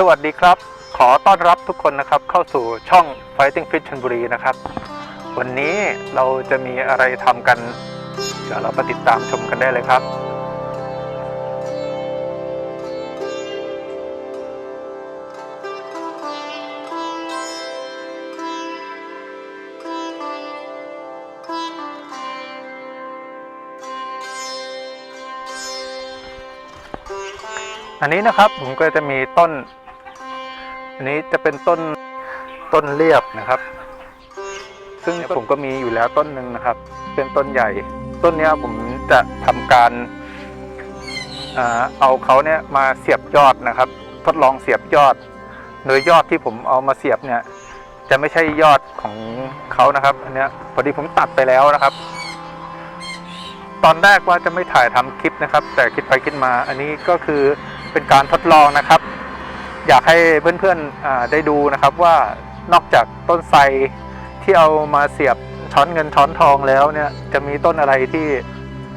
สวัสดีครับ ขอต้อนรับทุกคนนะครับเข้าสู่ช่อง Fighting Fit ชลบุรีนะครับ วันนี้เราจะมีอะไรทำกันเดี๋ยวเราไปติดตามชมกันได้เลยครับอันนี้นะครับผมก็จะมีต้น อันนี้จะเป็นต้นต้นเรียบนะครับ ซึ่งผมก็มีอยู่แล้วต้นหนึ่งนะครับ เป็นต้นใหญ่ ต้นนี้ผมจะทำการเอาเขาเนี่ยมาเสียบยอดนะครับ ทดลองเสียบยอด โดยยอดที่ผมเอามาเสียบเนี่ย จะไม่ใช่ยอดของเขานะครับอันนี้พอดีผมตัดไปแล้วนะครับ ตอนแรกว่าจะไม่ถ่ายทำคลิปนะครับ แต่คิดไปคิดมา อันนี้ก็คือเป็นการทดลองนะครับ อยากให้เพื่อนๆได้ดูนะครับว่านอกจากต้นไทรที่เอามาเสียบช้อนเงินช้อนทองแล้วเนี่ยจะมีต้นอะไรที่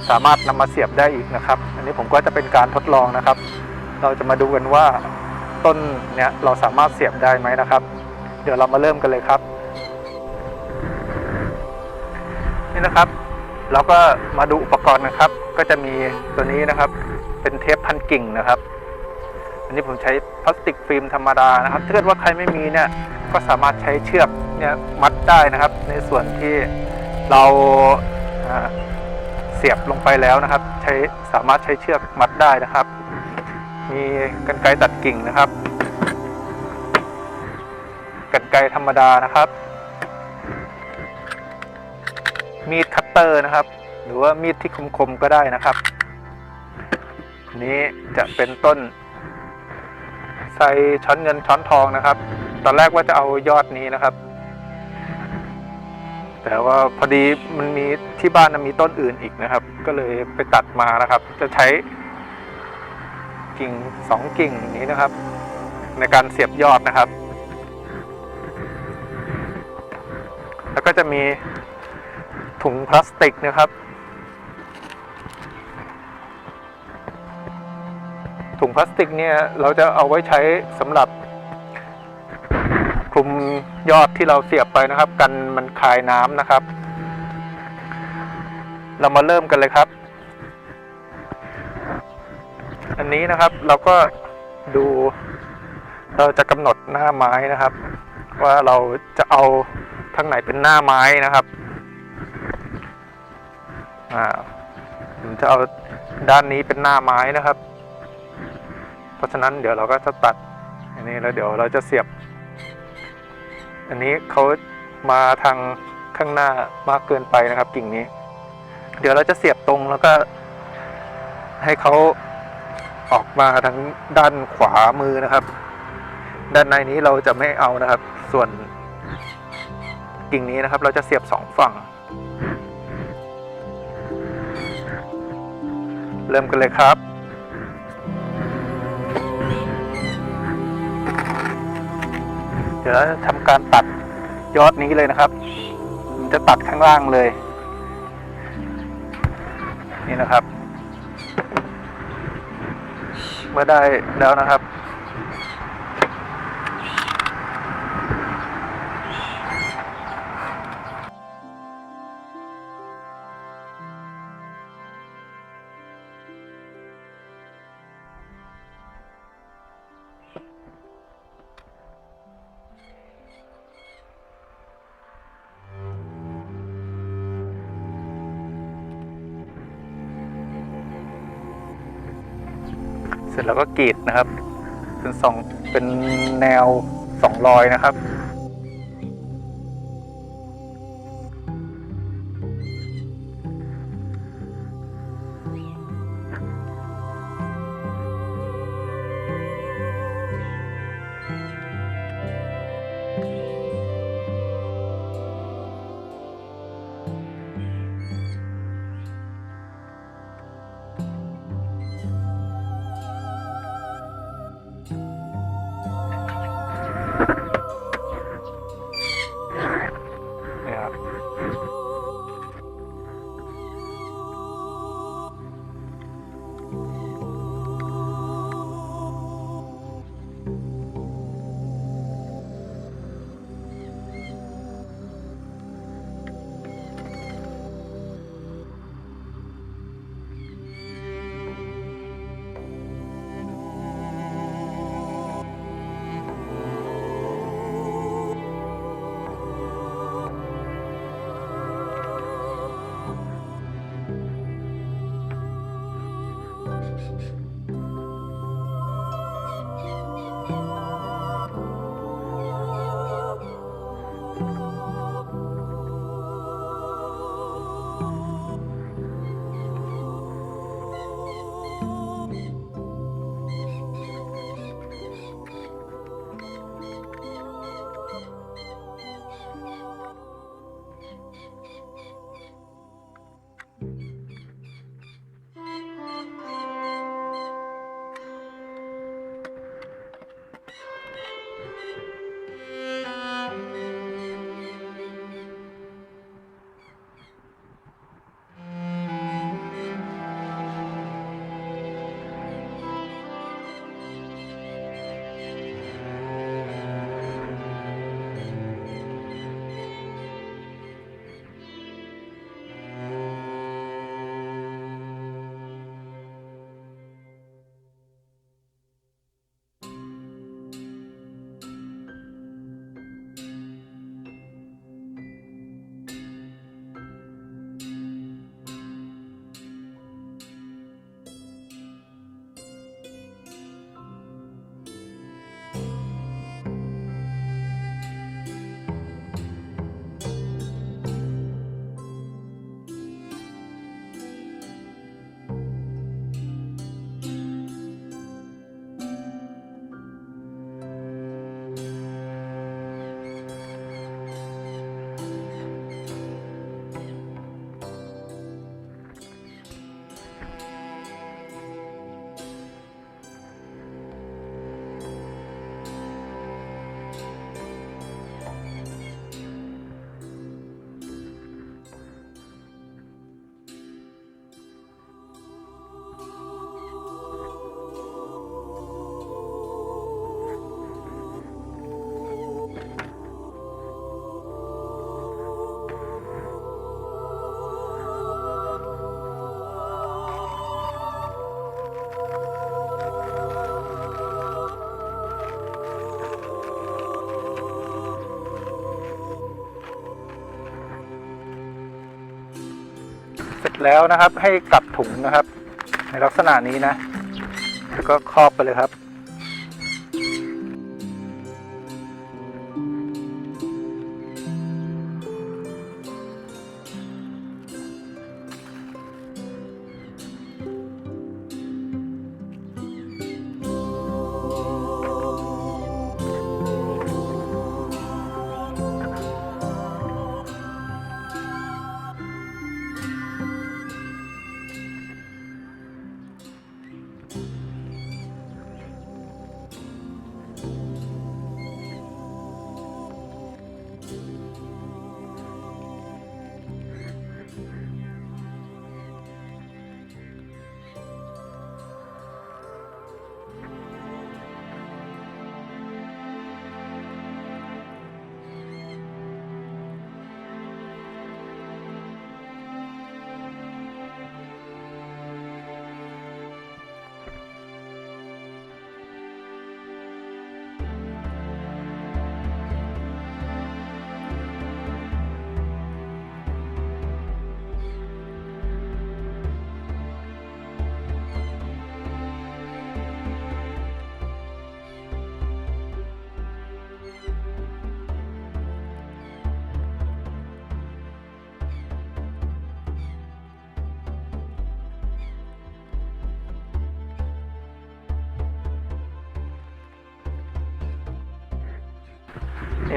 สามารถนำมาเสียบได้อีกนะครับ อันนี้ผมก็จะเป็นการทดลองนะครับ เราจะมาดูกันว่าต้นเนี่ยเราสามารถเสียบได้ไหมนะครับ เดี๋ยวเรามาเริ่มกันเลยครับ นี่นะครับเราก็มาดูอุปกรณ์นะครับ ก็จะมีตัวนี้นะครับ เป็นเทปพันกิ่งนะครับ อันนี้ผมใช้พลาสติกฟิล์มธรรมดานะครับถ้าเกิดว่าใครไม่มีเนี่ยก็สามารถใช้เชือกเนี่ยมัดได้นะครับ ในส่วนที่เราเสียบลงไปแล้วนะครับ ใช้สามารถใช้เชือกมัดได้นะครับ มีกรรไกรตัดกิ่งนะครับกรรไกรธรรมดานะครับ มีดคัตเตอร์นะครับ หรือว่ามีดที่คมๆก็ได้นะครับ นี้จะเป็นต้น ใส่ช้อนเงินช้อนทองนะครับ ตอนแรกว่าจะเอายอดนี้นะครับ แต่ว่าพอดีมันมีที่บ้านมันมีต้นอื่นอีกนะครับ ก็เลยไปตัดมานะครับ จะใช้กิ่งสองกิ่งนี้นะครับ ในการเสียบยอดนะครับ แล้วก็จะมีถุงพลาสติกนะครับ พลาสติกเนี่ยเราจะเอาไว้ใช้สำหรับคลุมยอดที่เราเสียบไปนะครับ กันมันคายน้ำนะครับ เรามาเริ่มกันเลยครับ อันนี้นะครับเราก็ดูเราจะกำหนดหน้าไม้นะครับ ว่าเราจะเอาทางไหนเป็นหน้าไม้นะครับอ่าผมจะเอาด้านนี้เป็นหน้าไม้นะครับ เพราะฉะนั้นเดี๋ยวเราก็จะตัดอันนี้แล้วเดี๋ยวเราจะเสียบ อันนี้เขามาทางข้างหน้ามากเกินไปนะครับกิ่งนี้ เดี๋ยวเราจะเสียบตรงแล้วก็ให้เขาออกมาทางด้านขวามือนะครับ ด้านในนี้เราจะไม่เอานะครับ ส่วนกิ่งนี้นะครับ เราจะเสียบสองฝั่ง เริ่มกันเลยครับ ดี๋ยวเราจะทำการตัดยอดนี้เลยนะครับ จะตัดข้างล่างเลย นี่นะครับ เมื่อได้แล้วนะครับ เสร็จแล้วก็กรีดนะครับ เป็นสองเป็นแนวสองรอยนะครับ แล้วนะครับ ให้กลับถุงนะครับ ในลักษณะนี้นะแล้วก็ครอบไปเลยครับ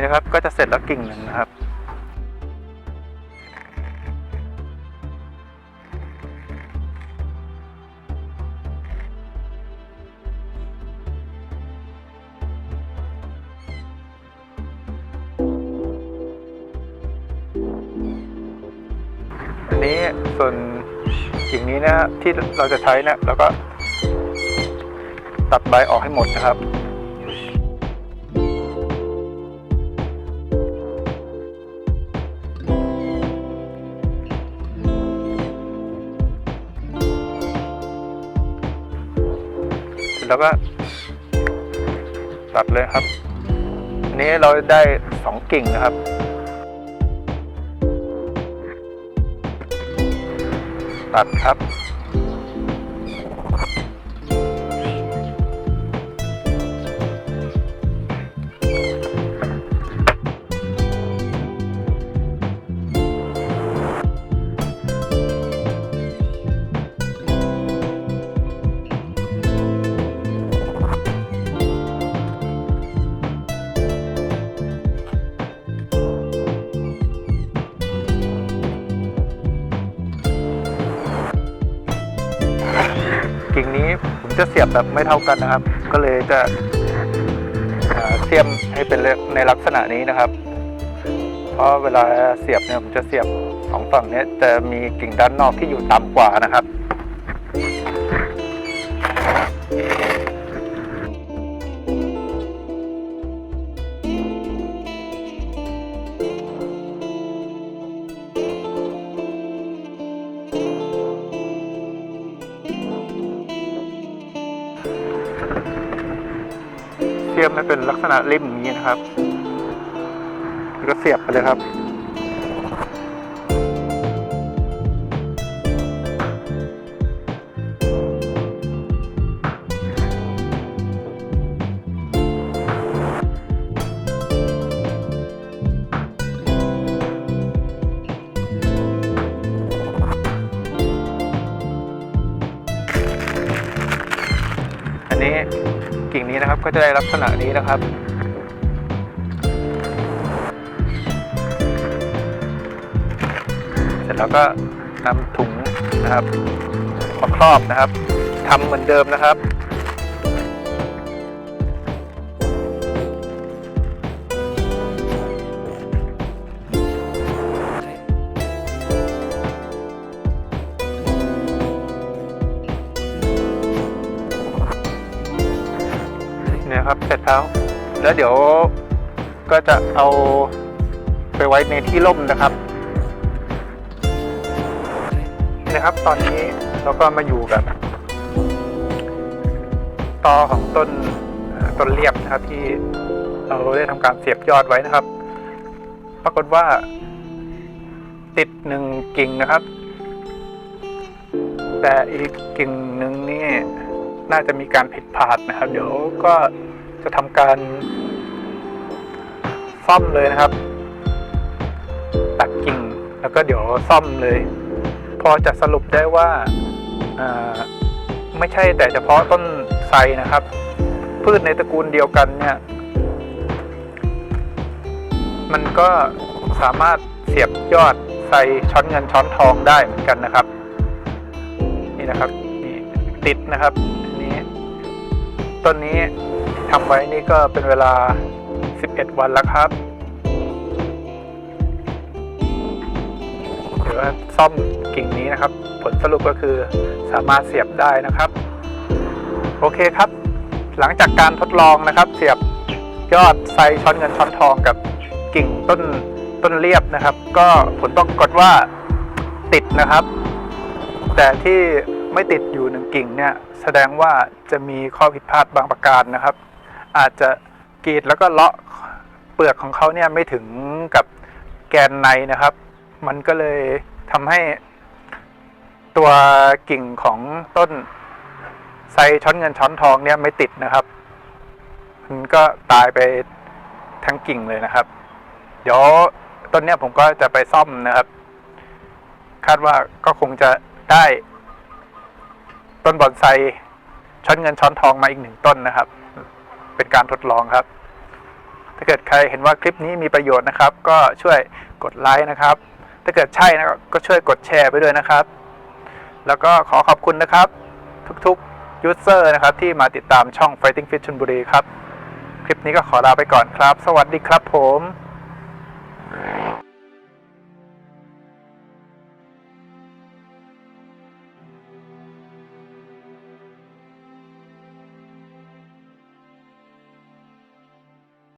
นี่นะครับก็จะเสร็จแล้วกิ่งหนึ่งนะครับอันนี้ส่วนกิ่งนี้นะที่เราจะใช้นะแล้วก็ตัดใบออกให้หมดนะครับ แล้วก็ ตัดเลยครับ อันนี้เราได้สองกิ่งนะครับ ตัดครับ จะเสียบแบบไม่เท่ากันนะครับ ก็เลยจะเอ่อเสียมให้เป็นในลักษณะนี้นะครับ เพราะเวลาเสียบเนี่ยผมจะเสียบสองฝั่งนี้จะมีกิ่งด้านนอกที่อยู่ต่ำกว่านะครับ ลักษณะริมอย่างนี้นะครับ แล้วก็เสียบไปเลยครับ ก็จะได้ลักษณะนี้นะครับ เสร็จแล้วก็นำถุงนะครับมาครอบนะครับทำเหมือนเดิมนะครับ เนี่ยครับแล้วเดี๋ยวก็จะเอาไปไว้ในที่ร่มนะครับนะครับ ตอนนี้เราก็มาอยู่กับตอของต้นต้นเรียบนะครับที่เราได้ทำการเสียบยอดไว้นะครับ ปรากฏว่า ติดหนึ่งกิ่งนะครับ แต่อีกกิ่งหนึ่งนี่น่าจะมีการผิดพลาดนะครับ เดี๋ยวก็ จะทำการซ่อมเลยนะครับ ตัดกิ่งแล้วก็เดี๋ยวซ่อมเลย พอจะสรุปได้ว่าาไม่ใช่แต่เฉพาะต้นไทรนะครับ พืชในตระกูลเดียวกันเนี่ย มันก็สามารถเสียบยอดใส่ช้อนเงินช้อนทองได้เหมือนกันนะครับ นี่นะครับนี่ติดนะครับนนี้ต้นนี้ ทำไว้นี่ก็เป็นเวลา 11 วันแล้วครับ เดี๋ยวซ่อมกิ่งนี้นะครับ ผลสรุปก็คือสามารถเสียบได้นะครับ โอเคครับ หลังจากการทดลองนะครับ เสียบยอดไซช้อนเงินช้อนทองกับกิ่งต้นต้นเรียบนะครับ ก็ผลปรากฏว่าติดนะครับ แต่ที่ไม่ติดอยู่หนึ่งกิ่งเนี่ย แสดงว่าจะมีข้อผิดพลาดบางประการนะครับ อาจจะกรีดแล้วก็เลาะเปลือกของเขาเนี่ยไม่ถึงกับแกนในนะครับ มันก็เลยทำให้ตัวกิ่งของต้นไซช้อนเงินช้อนทองเนี่ยไม่ติดนะครับ มันก็ตายไปทั้งกิ่งเลยนะครับ เดี๋ยวต้นเนี้ยผมก็จะไปซ่อมนะครับ คาดว่าก็คงจะได้ต้นบอนไซช้อนเงินช้อนทองมาอีกหนึ่งต้นนะครับ เป็นการทดลองครับ ถ้าเกิดใครเห็นว่าคลิปนี้มีประโยชน์นะครับ ก็ช่วยกดไลค์นะครับ ถ้าเกิดใช่นะก็ช่วยกดแชร์ไปด้วยนะครับ แล้วก็ขอขอบคุณนะครับ ทุกๆยูเซอร์นะครับ ที่มาติดตามช่อง Fighting Fit ชลบุรีครับ คลิปนี้ก็ขอลาไปก่อนครับ สวัสดีครับผม